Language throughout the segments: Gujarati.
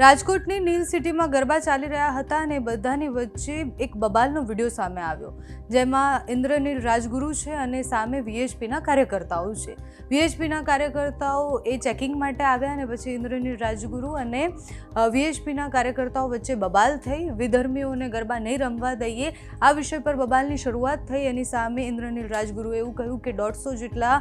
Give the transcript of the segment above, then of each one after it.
રાજકોટની નીલ સિટીમાં ગરબા ચાલી રહ્યા હતા અને બધાની વચ્ચે એક બબાલનો વીડિયો સામે આવ્યો, જેમાં ઇન્દ્રનીલ રાજગુરુ છે અને સામે વીએચપીના કાર્યકર્તાઓ છે. વીએચપીના કાર્યકર્તાઓ એ ચેકિંગ માટે આવ્યા અને પછી ઇન્દ્રનીલ રાજગુરુ અને વીએચપીના કાર્યકર્તાઓ વચ્ચે બબાલ થઈ. વિધર્મીઓને ગરબા નહીં રમવા દઈએ, આ વિષય પર બબાલની શરૂઆત થઈ એની સામે ઇન્દ્રનીલ રાજગુરુએ એવું કહ્યું કે દોઢસો જેટલા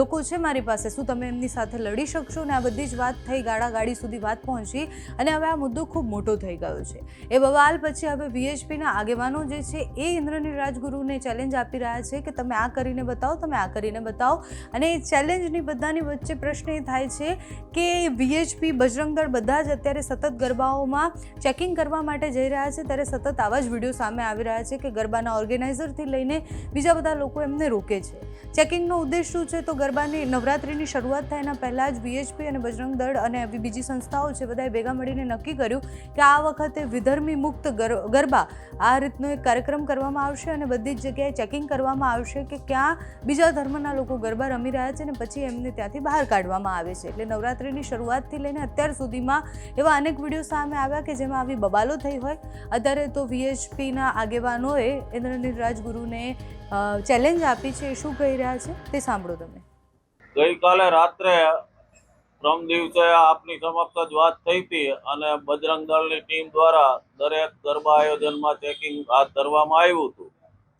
લોકો છે મારી પાસે, શું તમે એમની સાથે લડી શકશો? ને આ બધી જ વાત થઈ ગાડાગાડી સુધી વાત પહોંચી. અને હવે આ મુદ્દો ખૂબ મોટો થઈ ગયો છે. એ બવાલ પછી હવે વીએચપીના આગેવાનો જે છે એ ઇન્દ્રનીલ રાજગુરુને ચેલેન્જ આપી રહ્યા છે કે તમે આ કરીને બતાવો, તમે આ કરીને બતાવો. અને એ ચેલેન્જની બધાની વચ્ચે પ્રશ્ન એ થાય છે કે વીએચપી બજરંગ દળ બધા જ અત્યારે સતત ગરબાઓમાં ચેકિંગ કરવા માટે જઈ રહ્યા છે. ત્યારે સતત આવા જ વીડિયો સામે આવી રહ્યા છે કે ગરબાના ઓર્ગેનાઇઝરથી લઈને બીજા બધા લોકો એમને રોકે છે. ચેકિંગનો ઉદ્દેશ શું છે? તો ગરબાની નવરાત્રિની શરૂઆત થાય એના પહેલાં જ વીએચપી અને બજરંગ અને બીજી સંસ્થાઓ છે, બધાએ ભેગા મળીને નક્કી કર્યું કે આ વખતે વિધર્મી મુક્ત ગરબા આ રીતનો એક કાર્યક્રમ કરવામાં આવશે અને બધી જ જગ્યાએ ચેકિંગ કરવામાં આવશે કે ક્યાં બીજા ધર્મના લોકો ગરબા રમી રહ્યા છે અને પછી એમને ત્યાંથી બહાર કાઢવામાં આવે છે. એટલે નવરાત્રિની શરૂઆતથી લઈને અત્યાર સુધીમાં એવા અનેક વીડિયો સામે આવ્યા કે જેમાં આવી બબાલો થઈ હોય. અત્યારે તો વીએચપીના આગેવાનોએ ઇન્દ્રનીલ રાજગુરુને ચેલેન્જ આપી છે. શું કહી રહ્યા છે? તે સાંભળો તમે. ગઈકાલે રાત્રે પ્રમ દિવસે આપની સમક્ષ જ વાત થઈ હતી અને બજરંગ દળની ટીમ દ્વારા દરેક ગરબા આયોજનમાં ચેકિંગ હાથ ધરવામાં આવ્યું હતું.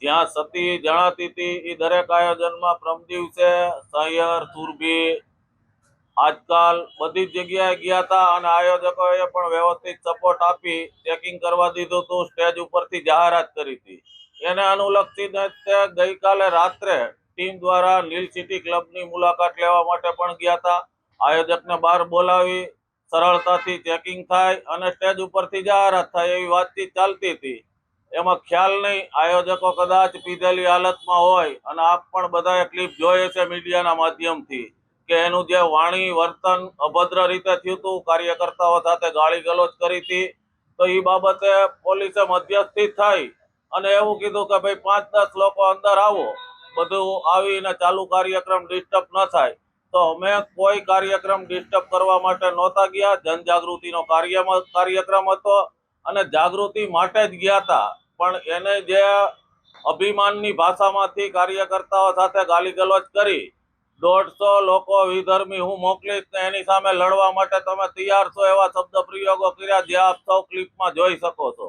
જ્યાં સતી જણાતી હતી એ દરેક આયોજનમાં પ્રમ દિવસે સહિયર સુરભી આજકાલ બધી જ જગ્યાએ ગયા હતા અને આયોજકોએ પણ વ્યવસ્થિત સપોર્ટ આપી ચેકિંગ કરવા દીધું હતું સ્ટેજ ઉપરથી જાહેરાત કરી હતી. એને અનુલક્ષીને ગઈકાલે રાત્રે ટીમ દ્વારા નીલ સિટી ક્લબની મુલાકાત લેવા માટે પણ ગયા હતા. આયોજકને બહાર બોલાવી સરળતાથી ચેકિંગ થાય અને સ્ટેજ ઉપરથી જાહેરાત થાય એવી વાતચીત ચાલતી હતી. એમાં ખ્યાલ નહીં, આયોજકો કદાચ પીધેલી હાલતમાં હોય અને આપ પણ બધાએ ક્લિપ જોઈએ છે મીડિયાના માધ્યમથી કે એનું જે વાણી, વર્તન અભદ્ર રીતે થયું હતું, કાર્યકર્તાઓ સાથે ગાળી ગલોચ કરી હતી, તો એ બાબતે પોલીસે મધ્યસ્થી થઈ અને એવું કીધું કે ભાઈ પાંચ દસ લોકો અંદર આવો, બધું આવીને ચાલુ કાર્યક્રમ ડિસ્ટર્બ ન થાય. તો અમે કોઈ કાર્યક્રમ ડિસ્ટર્બ કરવા માટે નહોતા ગયા. જનજાગૃતિનો કાર્યક્રમ હતો અને જાગૃતિ માટે જ ગયા હતા. પણ એને જે અભિમાનની ભાષામાંથી કાર્યકર્તાઓ સાથે ગાલીગલોચ કરી, દોઢસો લોકો વિધર્મી હું મોકલીશ ને એની સામે લડવા માટે તમે તૈયાર છો એવા શબ્દ પ્રયોગો કર્યા. જે આપ સૌ ક્લિપમાં જોઈ શકો છો.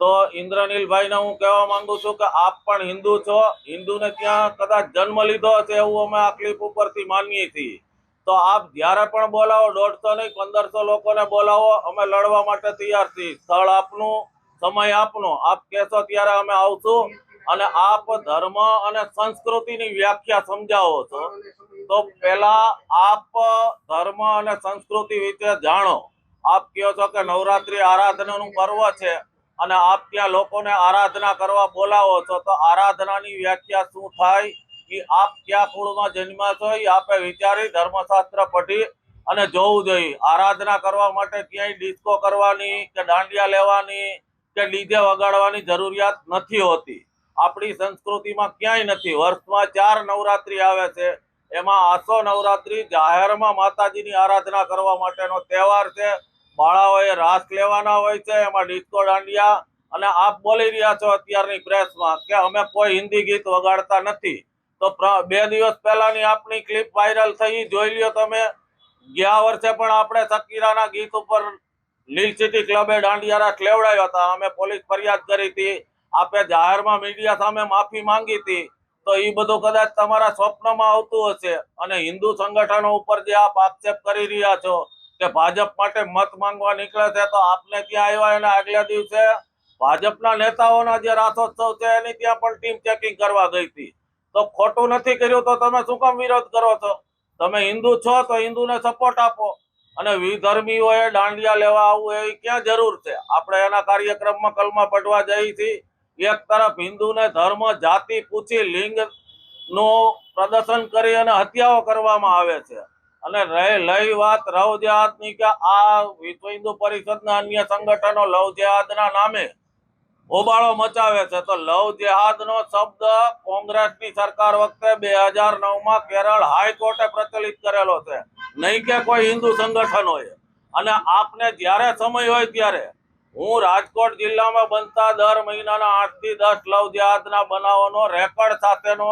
તો ઇન્દ્રનીલભાઈને હું કહેવા માંગુ છું કે આપ પણ હિન્દુ છો. હિન્દુને ત્યાં કદાચ જન્મ લીધો હશે એવું અમે આ ક્લિપ ઉપરથી માનીએ છીએ. તો આપ જ્યારે પણ બોલાવો, દોઢસો નહીં, પંદરસો લોકોને બોલાવો, અમે લડવા માટે તૈયાર છીએ. સ્થળ આપનું, સમય આપનો. આપ કહેશો ત્યારે અમે આવશું અને આપ ધર્મ અને સંસ્કૃતિની વ્યાખ્યા સમજાવો છો. તો પહેલા આપ ધર્મ અને સંસ્કૃતિ વિશે જાણો. આપ કહો છો કે નવરાત્રી આરાધનાનું પર્વ છે. અને આપ ત્યાં લોકોને આરાધના કરવા બોલાવો છો, તો આરાધનાની વ્યાખ્યા શું થાય? એ આપ ક્યાં કુળમાં જન્મ્યા છો? એ આપે વિચારી ધર્મશાસ્ત્ર પઢી અને જોવું જોઈએ. આરાધના કરવા માટે ક્યાંય ડિસ્કો કરવાની કે દાંડિયા લેવાની કે ડીજે વગાડવાની જરૂરિયાત નથી હોતી. આપણી સંસ્કૃતિમાં ક્યાંય નથી. વર્ષમાં ચાર નવરાત્રી આવે છે. એમાં આસો નવરાત્રી જાહેરમાં માતાજીની આરાધના કરવા માટેનો તહેવાર છે. બાળાઓએ રાસ લેવાના હોય છે, એમાં ડિસ્કો દાંડિયા અને આપ બોલી રહ્યા છો અત્યારની પ્રેસમાં કે અમે કોઈ હિન્દી ગીત વગાડતા નથી. તો બે દિવસ પહેલાની આપની ક્લિપ વાયરલ થઈ, જોઈ લ્યો તમે. ગયા વર્ષે પણ આપણે સકીરાના ગીત ઉપર લીલ સિટી ક્લબે દાંડિયારા લેવડાવ્યા હતા. અમે પોલીસ ફરિયાદ કરી હતી. આપે જાહેરમાં મીડિયા સામે માફી માંગી હતી. તો એ બધું કદાચ તમારા સ્વપ્નમાં આવતું હશે અને હિન્દુ સંગઠનો ઉપર જે આપ આક્ષેપ કરી રહ્યા છો કે ભાજપ માટે મત માંગવા નીકળે છે તો આપને ત્યાં આવ્યા એના આગલા દિવસે. ભાજપના નેતાઓના જે રાસોત્સવ છે એની ત્યાં પણ ટીમ ચેકિંગ કરવા ગઈ હતી. તો ખોટું નથી કર્યું તો તમે શું કામ વિરોધ કરો છો? તમે હિન્દુ છો તો હિન્દુને સપોર્ટ આપો. અને વિધર્મીઓએ દાંડિયા લેવા આવવું એ ક્યાં જરૂર છે? આપણે એના કાર્યક્રમમાં કલમા પડવા જઈ હતી એક તરફ હિન્દુને ધર્મ, જાતિ, પૂછી લિંગનું પ્રદર્શન કરી અને હત્યાઓ કરવામાં આવે છે. અને રહી વાત લવ જેહાદની કે આ વિશ્વ હિન્દુ પરિષદના અન્ય સંગઠનો લવ જેહાદના નામે હોબાળો મચાવે છે. તો લવ જેહાદનો શબ્દ કોંગ્રેસની સરકાર વખતે બે હજાર નવમાં કેરળ હાઈકોર્ટે પ્રચલિત કરેલો છે. નહીં કે કોઈ હિન્દુ સંગઠન હોય અને આપને જ્યારે સમય હોય ત્યારે હું રાજકોટ જિલ્લામાં બનતા દર મહિનાના આઠથી દસ લવ જહાજના બનાવોનો રેકોર્ડ સાથેનો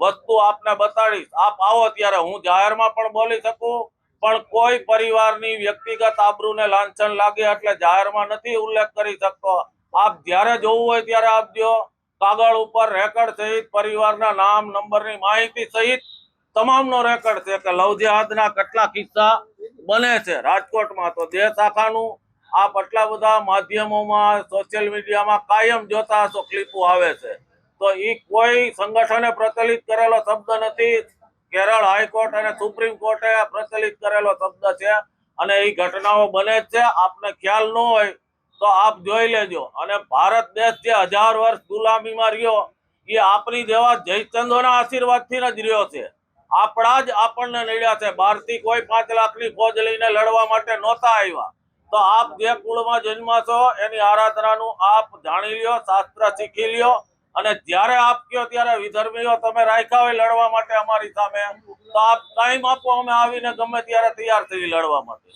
વસ્તુ આપને બતાડીશ. આપ આવો ત્યારે. હું જાહેરમાં પણ બોલી શકું, પણ કોઈ પરિવારની વ્યક્તિગત આબરૂને લાંછન લાગે એટલે જાહેરમાં નથી ઉલ્લેખ કરી શકતો. આપ જ્યારે જોવું હોય ત્યારે આપજો કાગળ ઉપર રેકર્ડ સહિત પરિવારના નામ, નંબરની માહિતી સહિત તમામનો રેકર્ડ છે કે લવજેહાદના કેટલા કિસ્સા બને છે. રાજકોટમાં તો જે શાખાનું આપ આટલા બધા માધ્યમોમાં, સોશિયલ મીડિયામાં કાયમ જોતા હશો, ક્લિપો આવે છે. તો એ કોઈ સંગઠને પ્રચલિત કરેલો શબ્દ નથી. કેરળ હાઈકોર્ટ અને સુપ્રીમ કોર્ટે પ્રચલિત કરેલો શબ્દ છે અને એ ઘટનાઓ બને છે. આપને ખ્યાલ ન હોય તો આપ જોઈ લેજો. અને ભારત દેશ જે હજાર વર્ષ ગુલામીમાં રહ્યો એ આપણી જેવા જયચંદોના આશીર્વાદથી જ રહ્યો છે. આપણા જ આપણને નડ્યા છે. બહારથી કોઈ પાંચ લાખની ફોજ લઈને લડવા માટે નહોતા આવ્યા. તો આપ જે કુળમાં જન્મા છો એની આરાધનાનું આપ જાણી લ્યો, શાસ્ત્ર શીખી લ્યો. અને જ્યારે આપ કયો ત્યારે વિધર્મીઓ તમે રાખ્યા હોય લડવા માટે અમારી સામે, તો આપ ટાઈમ આપો, અમે આવીને ગમે ત્યારે તૈયાર થઈ લડવા માટે.